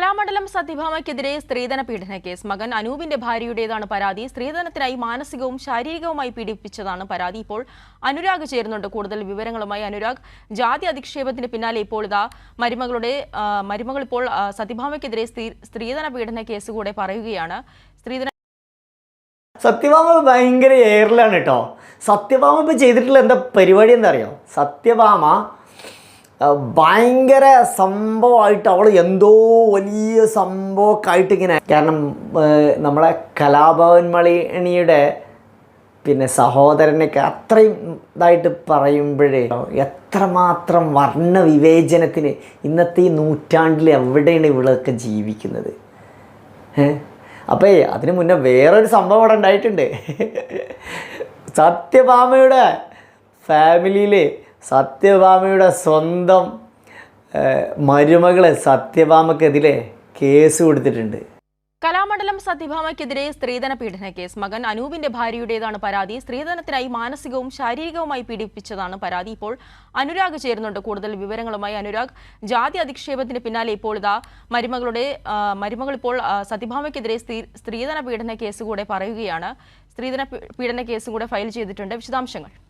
കലാമണ്ഡലം സത്യഭാമയ്ക്കെതിരെ സ്ത്രീധന പീഡന കേസ്. മകൻ അനൂപിന്റെ ഭാര്യയുടേതാണ് പരാതി. സ്ത്രീധനത്തിനായി മാനസികവും ശാരീരികവുമായി പീഡിപ്പിച്ചതാണ് പരാതി. ഇപ്പോൾ അനുരാഗ് ചേരുന്നുണ്ട്. കൂടുതൽ വിവരങ്ങളുമായി അനുരാഗ്. ജാതി അധിക്ഷേപത്തിന് പിന്നാലെ ഇപ്പോൾ ഇതാ മരുമകളുടെ മരുമകൾ ഇപ്പോൾ സത്യഭാമയ്ക്കെതിരെ സ്ത്രീധന പീഡന കേസ് കൂടെ പറയുകയാണ്. സ്ത്രീധന സത്യഭാമ ഭയങ്കര എയറിലാണ് കേട്ടോ. സത്യഭാമ ഇപ്പോൾ ചെയ്തിട്ടുള്ള എന്താ പരിപാടി എന്താ അറിയോ? സത്യഭാമ ഭയങ്കര സംഭവമായിട്ട് അവൾ എന്തോ വലിയ സംഭവമൊക്കെ ഇങ്ങനെ. കാരണം നമ്മളെ കലാഭവൻ മണിയുടെ പിന്നെ സഹോദരനൊക്കെ അത്രയും ഇതായിട്ട് പറയുമ്പോഴേ എത്രമാത്രം വർണ വിവേചനത്തിന് ഇന്നത്തെ ഈ നൂറ്റാണ്ടിൽ എവിടെയാണ് ഇവളൊക്കെ ജീവിക്കുന്നത്? അപ്പേ അതിന് മുന്നേ വേറൊരു സംഭവം അവിടെ ഉണ്ടായിട്ടുണ്ട്. സത്യഭാമയുടെ ഫാമിലിയിൽ സത്യഭാമയുടെ സ്വന്തം മരുമകൾ സത്യഭാമക്കെതിരെ കേസ് കൊടുത്തിട്ടുണ്ട്. കലാമണ്ഡലം സത്യഭാമയ്ക്കെതിരെ സ്ത്രീധന പീഡന കേസ്. മകൻ അനൂപിന്റെ ഭാര്യയുടേതാണ് പരാതി. സ്ത്രീധനത്തിനായി മാനസികവും ശാരീരികവുമായി പീഡിപ്പിച്ചതാണ് പരാതി. ഇപ്പോൾ അനുരാഗ് ചേരുന്നുണ്ട്. കൂടുതൽ വിവരങ്ങളുമായി അനുരാഗ്. ജാതി അധിക്ഷേപത്തിന് പിന്നാലെ ഇപ്പോൾ ഇതാ മരുമകളുടെ മരുമകൾ ഇപ്പോൾ സത്യഭാമയ്ക്കെതിരെ സ്ത്രീ- സ്ത്രീധന പീഡന കേസ് കൂടെ പറയുകയാണ്. സ്ത്രീധന പീഡന കേസും കൂടെ ഫയൽ ചെയ്തിട്ടുണ്ട്. വിശദാംശങ്ങൾ.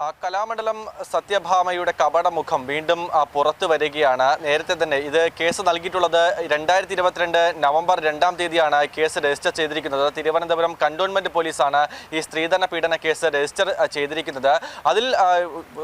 കലാമണ്ഡലം സത്യഭാമയുടെ കപടമുഖം വീണ്ടും പുറത്തു വരികയാണ്. നേരത്തെ തന്നെ ഇത് കേസ് നൽകിയിട്ടുള്ളത് രണ്ടായിരത്തി ഇരുപത്തിരണ്ട് നവംബർ രണ്ടാം തീയതിയാണ് കേസ് രജിസ്റ്റർ ചെയ്തിരിക്കുന്നത്. തിരുവനന്തപുരം കണ്ടോൺമെന്റ് പോലീസാണ് ഈ സ്ത്രീധന പീഡന കേസ് രജിസ്റ്റർ ചെയ്തിരിക്കുന്നത്. അതിൽ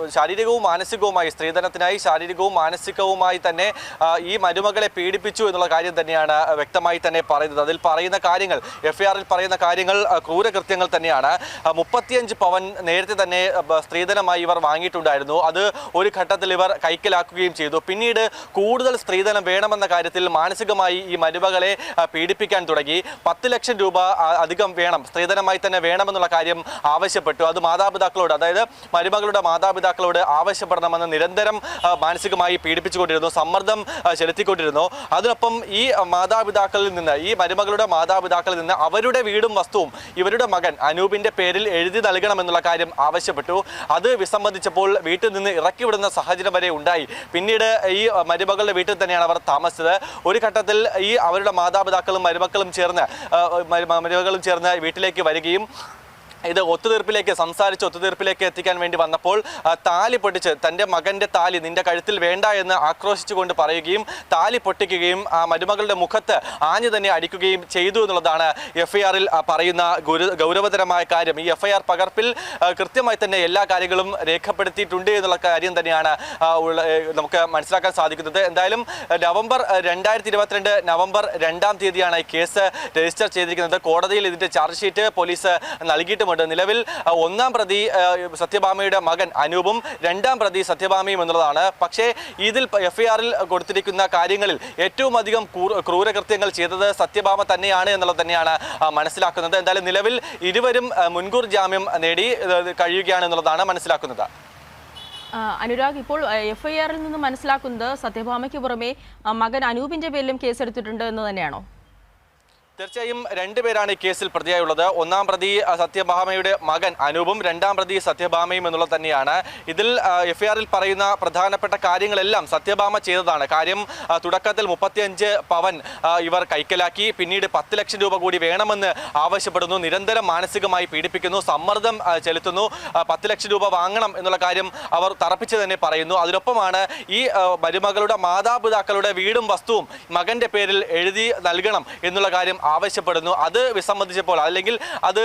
ശാരീരികവും മാനസികവുമായി സ്ത്രീധനത്തിനായി ശാരീരികവും മാനസികവുമായി തന്നെ ഈ മരുമകളെ പീഡിപ്പിച്ചു എന്നുള്ള കാര്യം തന്നെയാണ് വ്യക്തമായി തന്നെ പറയുന്നത്. അതിൽ പറയുന്ന കാര്യങ്ങൾ എഫ്ഐആറിൽ പറയുന്ന കാര്യങ്ങൾ ക്രൂരകൃത്യങ്ങൾ തന്നെയാണ്. മുപ്പത്തിയഞ്ച് പവൻ നേരത്തെ തന്നെ ബ- സ്ത്രീധനമായി ഇവർ വാങ്ങിയിട്ടുണ്ടായിരുന്നു. അത് ഒരു ഘട്ടത്തിൽ ഇവർ കൈക്കലാക്കുകയും ചെയ്തു. പിന്നീട് കൂടുതൽ സ്ത്രീധനം വേണമെന്ന കാര്യത്തിൽ മാനസികമായി ഈ മരുമകളെ പീഡിപ്പിക്കാൻ തുടങ്ങി. പത്ത് ലക്ഷം രൂപ അധികം വേണം സ്ത്രീധനമായി തന്നെ വേണമെന്നുള്ള കാര്യം ആവശ്യപ്പെട്ടു. അത് മാതാപിതാക്കളോട് അതായത് മരുമകളുടെ മാതാപിതാക്കളോട് ആവശ്യപ്പെടണമെന്ന് നിരന്തരം മാനസികമായി പീഡിപ്പിച്ചുകൊണ്ടിരുന്നു സമ്മർദ്ദം ചെലുത്തിക്കൊണ്ടിരുന്നു. അതിനൊപ്പം ഈ മാതാപിതാക്കളിൽ നിന്ന് ഈ മരുമകളുടെ മാതാപിതാക്കളിൽ നിന്ന് അവരുടെ വീടും വസ്തുവും ഇവരുടെ മകൻ അനൂപിന്റെ പേരിൽ എഴുതി നൽകണമെന്നുള്ള കാര്യം ആവശ്യപ്പെട്ടു. അത് വിസംബന്ധിച്ചപ്പോൾ വീട്ടിൽ നിന്ന് ഇറക്കി വിടുന്ന സാഹചര്യം വരെ ഉണ്ടായി. പിന്നീട് ഈ മരുമകളുടെ വീട്ടിൽ തന്നെയാണ് അവർ താമസിച്ചത്. ഒരു ഘട്ടത്തിൽ ഈ അവരുടെ മാതാപിതാക്കളും മരുമക്കളും ചേർന്ന് മരുമകളും ചേർന്ന് വീട്ടിലേക്ക് വരികയും ഇത് ഒത്തുതീർപ്പിലേക്ക് സംസാരിച്ച് ഒത്തുതീർപ്പിലേക്ക് എത്തിക്കാൻ വേണ്ടി വന്നപ്പോൾ താലി പൊട്ടിച്ച് തന്റെ മകന്റെ താലി നിന്റെ കഴുത്തിൽ വേണ്ട എന്ന് ആക്രോശിച്ചുകൊണ്ട് പറയുകയും താലി പൊട്ടിക്കുകയും ആ മരുമകളുടെ മുഖത്ത് ആഞ്ഞു തന്നെ അടിക്കുകയും ചെയ്തു എന്നുള്ളതാണ് എഫ് ഐ ആറിൽ പറയുന്ന ഗുരു ഗൗരവതരമായ കാര്യം. ഈ എഫ് പകർപ്പിൽ കൃത്യമായി തന്നെ എല്ലാ കാര്യങ്ങളും രേഖപ്പെടുത്തിയിട്ടുണ്ട് എന്നുള്ള കാര്യം തന്നെയാണ് നമുക്ക് മനസ്സിലാക്കാൻ സാധിക്കുന്നത്. എന്തായാലും നവംബർ രണ്ടായിരത്തി ഇരുപത്തിരണ്ട് നവംബർ രണ്ടാം തീയതിയാണ് ഈ കേസ് രജിസ്റ്റർ ചെയ്തിരിക്കുന്നത്. കോടതിയിൽ ഇതിന്റെ ചാർജ് ഷീറ്റ് പോലീസ് നൽകിയിട്ടുമുണ്ട്. നിലവിൽ ഒന്നാം പ്രതി സത്യഭാമയുടെ മകൻ അനൂപും രണ്ടാം പ്രതി സത്യഭാമയും എന്നുള്ളതാണ്. പക്ഷേ ഇതിൽ എഫ് കൊടുത്തിരിക്കുന്ന കാര്യങ്ങളിൽ ഏറ്റവും അധികം ക്രൂരകൃത്യങ്ങൾ ചെയ്തത് സത്യഭാമ തന്നെയാണ് എന്നുള്ളത് തന്നെയാണ് മനസ്സിലാക്കുന്നത്. എന്തായാലും നിലവിൽ ഇരുവരും മുൻകൂർ ജാമ്യം നേടി കഴിയുകയാണ് എന്നുള്ളതാണ് മനസ്സിലാക്കുന്നത്. അനുരാഗ് ഇപ്പോൾ എഫ് ഐ ആറിൽ നിന്ന് മനസ്സിലാക്കുന്നത് സത്യഭാമയ്ക്ക് പുറമെ മകൻ അനൂപിന്റെ പേരിലും കേസെടുത്തിട്ടുണ്ട് എന്ന് തന്നെയാണോ? തീർച്ചയായും രണ്ടുപേരാണ് ഈ കേസിൽ പ്രതിയായുള്ളത്. ഒന്നാം പ്രതി സത്യഭാമയുടെ മകൻ അനൂപും രണ്ടാം പ്രതി സത്യഭാമയും എന്നുള്ളത് തന്നെയാണ്. ഇതിൽ എഫ്ഐആറിൽ പറയുന്ന പ്രധാനപ്പെട്ട കാര്യങ്ങളെല്ലാം സത്യഭാമ ചെയ്തതാണ്. കാര്യം തുടക്കത്തിൽ മുപ്പത്തിയഞ്ച് പവൻ ഇവർ കൈക്കലാക്കി. പിന്നീട് പത്ത് ലക്ഷം രൂപ കൂടി വേണമെന്ന് ആവശ്യപ്പെടുന്നു. നിരന്തരം മാനസികമായി പീഡിപ്പിക്കുന്നു. സമ്മർദ്ദം ചെലുത്തുന്നു. പത്ത് ലക്ഷം രൂപ വാങ്ങണം എന്നുള്ള കാര്യം അവർ തറപ്പിച്ച് തന്നെ പറയുന്നു. അതിനൊപ്പമാണ് ഈ മരുമകളുടെ മാതാപിതാക്കളുടെ വീടും വസ്തുവും മകന്റെ പേരിൽ എഴുതി നൽകണം എന്നുള്ള കാര്യം ആവശ്യപ്പെടുന്നു. അത് വിസമ്മതിച്ചപ്പോൾ അല്ലെങ്കിൽ അത്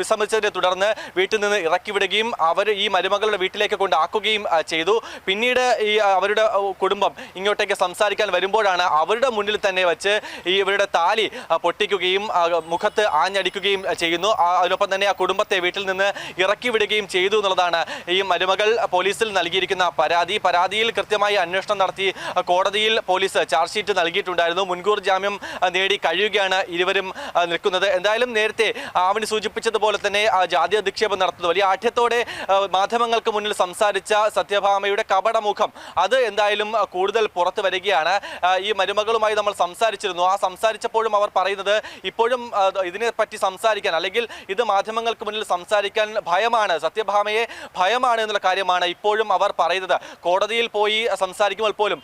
വിസമ്മതിച്ചതിനെ തുടർന്ന് വീട്ടിൽ നിന്ന് ഇറക്കി വിടുകയും അവർ ഈ മരുമകളുടെ വീട്ടിലേക്ക് കൊണ്ടാക്കുകയും ചെയ്തു. പിന്നീട് ഈ അവരുടെ കുടുംബം ഇങ്ങോട്ടേക്ക് സംസാരിക്കാൻ വരുമ്പോഴാണ് അവരുടെ മുന്നിൽ തന്നെ വെച്ച് ഈ ഇവരുടെ താലി പൊട്ടിക്കുകയും മുഖത്ത് ആഞ്ഞടിക്കുകയും ചെയ്യുന്നു. അതിനൊപ്പം തന്നെ ആ കുടുംബത്തെ വീട്ടിൽ നിന്ന് ഇറക്കി വിടുകയും ചെയ്തു എന്നുള്ളതാണ് ഈ മരുമകൾ പോലീസിൽ നൽകിയിരിക്കുന്ന പരാതി. പരാതിയിൽ കൃത്യമായി അന്വേഷണം നടത്തി കോടതിയിൽ പോലീസ് ചാർജ് ഷീറ്റ് നൽകിയിട്ടുണ്ടായിരുന്നു. മുൻകൂർ ജാമ്യം നേടി കഴിയുകയാണ് തന്നെയാണ് ഇരുവരും നിൽക്കുന്നത്. എന്തായാലും നേരത്തെ ആവണി സൂചിപ്പിച്ചതുപോലെ തന്നെ ജാതി അധിക്ഷേപം നടത്തുന്നത്. വലിയ ആഠ്യത്തോടെ മാധ്യമങ്ങൾക്ക് മുന്നിൽ സംസാരിച്ച സത്യഭാമയുടെ കപടമുഖം അത് എന്തായാലും കൂടുതൽ പുറത്തു വരികയാണ്. ഈ മരുമകളുമായി നമ്മൾ സംസാരിച്ചിരുന്നു. ആ സംസാരിച്ചപ്പോഴും അവർ പറയുന്നത് ഇപ്പോഴും ഇതിനെപ്പറ്റി ഇതിനെ പറ്റി സംസാരിക്കാൻ അല്ലെങ്കിൽ ഇത് മാധ്യമങ്ങൾക്ക് മുന്നിൽ സംസാരിക്കാൻ ഭയമാണ് സത്യഭാമയെ ഭയമാണ് എന്നുള്ള കാര്യമാണ് ഇപ്പോഴും അവർ പറയുന്നത്. കോടതിയിൽ പോയി സംസാരിക്കുമ്പോൾ പോലും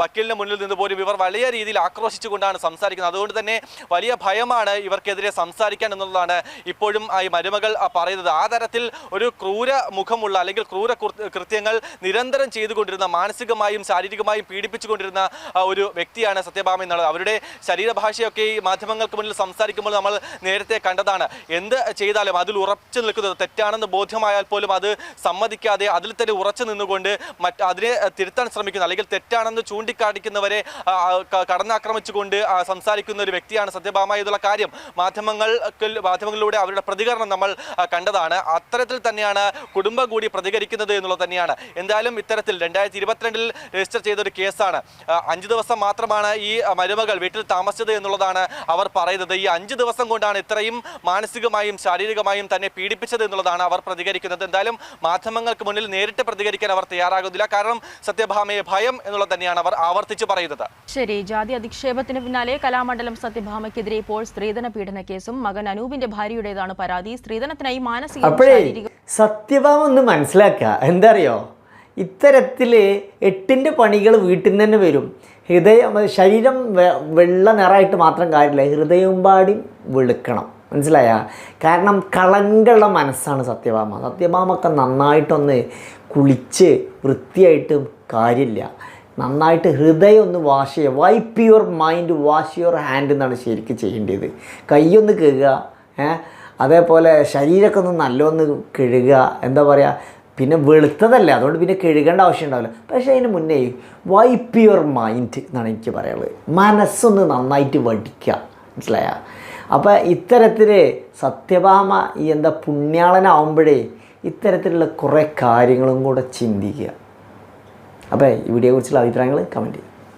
വക്കീലിന് മുന്നിൽ നിന്ന് പോലും ഇവർ വലിയ രീതിയിൽ ആക്രോശിച്ചുകൊണ്ടാണ് സംസാരിക്കുന്നത്. അതുകൊണ്ട് തന്നെ വലിയ ഭയമാണ് ഇവർക്കെതിരെ സംസാരിക്കാൻ എന്നുള്ളതാണ് ഇപ്പോഴും ഈ മരുമകൾ പറയുന്നത്. ആ തരത്തിൽ ഒരു ക്രൂര മുഖമുള്ള അല്ലെങ്കിൽ ക്രൂര കൃത്യങ്ങൾ നിരന്തരം ചെയ്തുകൊണ്ടിരുന്ന മാനസികമായും ശാരീരികമായും പീഡിപ്പിച്ചുകൊണ്ടിരുന്ന ഒരു വ്യക്തിയാണ് സത്യഭാമ എന്നുള്ളത്. അവരുടെ ശരീരഭാഷയൊക്കെ ഈ മാധ്യമങ്ങൾക്ക് മുന്നിൽ സംസാരിക്കുമ്പോൾ നമ്മൾ നേരത്തെ കണ്ടതാണ്. എന്ത് ചെയ്താലും അതിൽ ഉറച്ചു നിൽക്കുന്നത് തെറ്റാണെന്ന് ബോധ്യമായാൽ പോലും അത് സമ്മതിക്കാതെ അതിൽ തന്നെ ഉറച്ചു നിന്നുകൊണ്ട് മറ്റ് അതിനെ തിരുത്താൻ ശ്രമിക്കുന്ന. അല്ലെങ്കിൽ തെറ്റാണെന്ന് ചൂണ്ടിക്കാണിക്കുന്നവരെ കടന്നാക്രമിച്ചുകൊണ്ട് സംസാരിക്കുന്ന ഒരു വ്യക്തിയാണ് സത്യഭാമ എന്നുള്ള കാര്യം മാധ്യമങ്ങൾ മാധ്യമങ്ങളിലൂടെ അവരുടെ പ്രതികരണം നമ്മൾ കണ്ടതാണ്. അത്തരത്തിൽ തന്നെയാണ് കുടുംബം കൂടി പ്രതികരിക്കുന്നത് എന്നുള്ളത് തന്നെയാണ്. എന്തായാലും ഇത്തരത്തിൽ രണ്ടായിരത്തി ഇരുപത്തിരണ്ടിൽ രജിസ്റ്റർ ചെയ്തൊരു കേസാണ്. അഞ്ച് ദിവസം മാത്രമാണ് ഈ മരുമകൾ വീട്ടിൽ താമസിച്ചത് എന്നുള്ളതാണ് അവർ പറയുന്നത്. ഈ അഞ്ച് ദിവസം കൊണ്ടാണ് ഇത്രയും മാനസികമായും ശാരീരികമായും തന്നെ പീഡിപ്പിച്ചത് എന്നുള്ളതാണ് അവർ പ്രതികരിക്കുന്നത്. എന്തായാലും മാധ്യമങ്ങൾക്ക് മുന്നിൽ നേരിട്ട് പ്രതികരിക്കാൻ അവർ തയ്യാറാകുന്നില്ല. കാരണം സത്യഭാമയെ ഭയം എന്നുള്ളത് തന്നെയാണ് അവർ ആവർത്തിച്ച് പറയുന്നത്. ശരി ജാതി അധിക്ഷേപത്തിന് പിന്നാലെ കലാമണ്ഡലം സത്യഭാമയ്ക്കെതിരെ ഇപ്പോൾ സ്ത്രീധന പീഡന കേസും മകൻ അനൂപിന്റെ ഭാര്യയുടേതാണ് പരാതി. സ്ത്രീധനത്തിനായി മാനസിക അപ്പോഴേ സത്യഭാമ ഒന്ന് മനസ്സിലാക്കുക. എന്താ അറിയോ ഇത്തരത്തിൽ എട്ടിന്റെ പണികൾ വീട്ടിൽ നിന്ന് തന്നെ വരും. ഹൃദയം ശരീരം വെള്ള നിറമായിട്ട് മാത്രം കാര്യമില്ല. ഹൃദയവും പാടി വെളുക്കണം. മനസ്സിലായ? കാരണം കളങ്കുള്ള മനസ്സാണ് സത്യഭാമ. സത്യഭാമൊക്കെ നന്നായിട്ടൊന്ന് കുളിച്ച് വൃത്തിയായിട്ട് കാര്യമില്ല. നന്നായിട്ട് ഹൃദയം ഒന്ന് വാഷ് ചെയ്യുക. Wipe your mind wash your hand എന്നാണ് ശരിക്കും ചെയ്യേണ്ടത്. കൈയൊന്ന് കഴുകുക അതേപോലെ ശരീരമൊക്കെ ഒന്ന് നല്ലൊന്ന് കഴുകുക. എന്താ പറയുക പിന്നെ വെളുത്തതല്ലേ അതുകൊണ്ട് പിന്നെ കഴുകേണ്ട ആവശ്യം ഉണ്ടാവില്ല. പക്ഷേ അതിന് മുന്നേ വൈപ്പ് യുവർ മൈൻഡ് എന്നാണ് എനിക്ക് പറയാനുള്ളത്. മനസ്സൊന്ന് നന്നായിട്ട് വടിക്കുക. മനസ്സിലായ? അപ്പോൾ ഇത്തരത്തിൽ സത്യഭാമ ഈ എന്താ പുണ്യാളനാവുമ്പോഴേ ഇത്തരത്തിലുള്ള കുറേ കാര്യങ്ങളും കൂടെ ചിന്തിക്കുക. അപ്പോൾ ഈ വീഡിയോയെക്കുറിച്ചുള്ള അഭിപ്രായങ്ങൾ കമന്റ് ചെയ്യുക.